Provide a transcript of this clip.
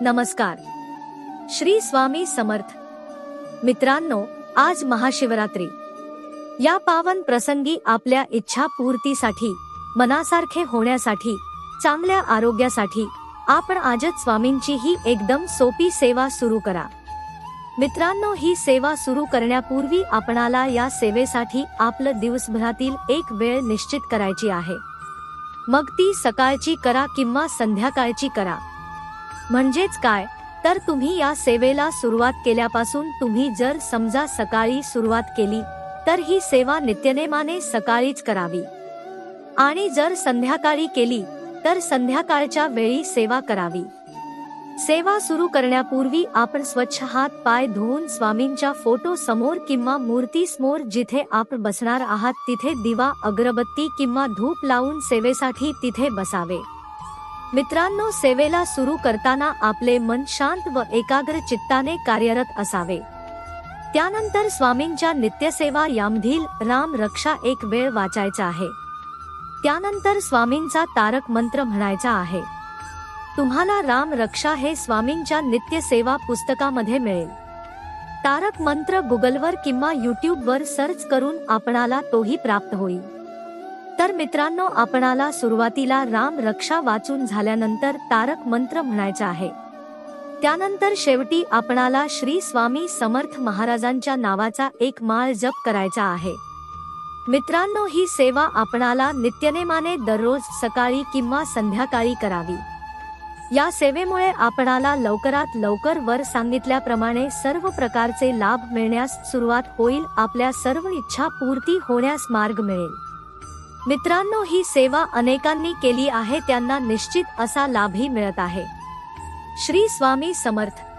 नमस्कार. श्री स्वामी समर्थ. मित्रांनो आज महाशिवरात्री. या पावन प्रसंगी आपल्या इच्छा पूर्तीसाठी मनासारखे होण्यासाठी चांगल्या आरोग्यासाठी आपण आजच स्वामींची ही एकदम सोपी सेवा सुरू करा. मित्रांनो ही सेवा सुरू करण्यापूर्वी आपणाला या सेवेसाठी आपलं दिवसभरातील एक वेळ निश्चित करायची आहे. मग ती सकाळची करा किंवा संध्याकाळची करा. म्हणजेच काय? तर तुम्ही या सेवेला सुरुवात केल्यापासून तुम्ही जर समजा सकाळी सुरुवात केली तर ही सेवा नित्यनेमाने सकाळीच करावी. आणि जर संध्याकाळी केली तर संध्याकाळच्या वेळी सेवा करावी. सेवा सुरू करण्यापूर्वी आपण स्वच्छ हात पाय धुवून स्वामींच्या फोटो समोर किंवा मूर्ती समोर जिथे आपण बसणार आहात तिथे दिवा अगरबत्ती किंवा धूप लावून सेवेसाठी तिथे बसावे. मित्रांनो सेवेला सुरू करताना आपले मन शांत व एकाग्र चित्ताने कार्यरत असावे. त्यानंतर स्वामींच्या नित्यसेवा यामधील राम रक्षा एक वेळ वाचायचा आहे. त्यानंतर स्वामींचा तारक मंत्र म्हणायचा आहे. तुम्हाला राम रक्षा हे स्वामींच्या नित्यसेवा पुस्तकामध्ये मिळेल. तारक मंत्र गुगलवर किंवा यूट्यूबवर सर्च करून आपणाला तोही प्राप्त होईल. तर मित्रांनो आपणाला सुरुवातीला राम रक्षा वाचून झाल्यानंतर तारक मंत्र म्हणायचा आहे. त्यानंतर शेवटी आपणाला श्री स्वामी समर्थ महाराजांच्या नावाचा एक माळ जप करायचा आहे. मित्रांनो ही सेवा आपणाला नित्यनेमाने दररोज सकाळी किंवा संध्याकाळी करावी. या सेवेमुळे आपणाला लवकरात लवकर वर सांगितल्याप्रमाणे सर्व प्रकारचे लाभ मिळण्यास सुरुवात होईल आपल्या सर्व इच्छा पूर्ती होण्यास मार्ग मिळेल. मित्रांनो ही सेवा अनेकांनी केली आहे त्यांना निश्चित असा लाभही मिळत आहे. श्री स्वामी समर्थ.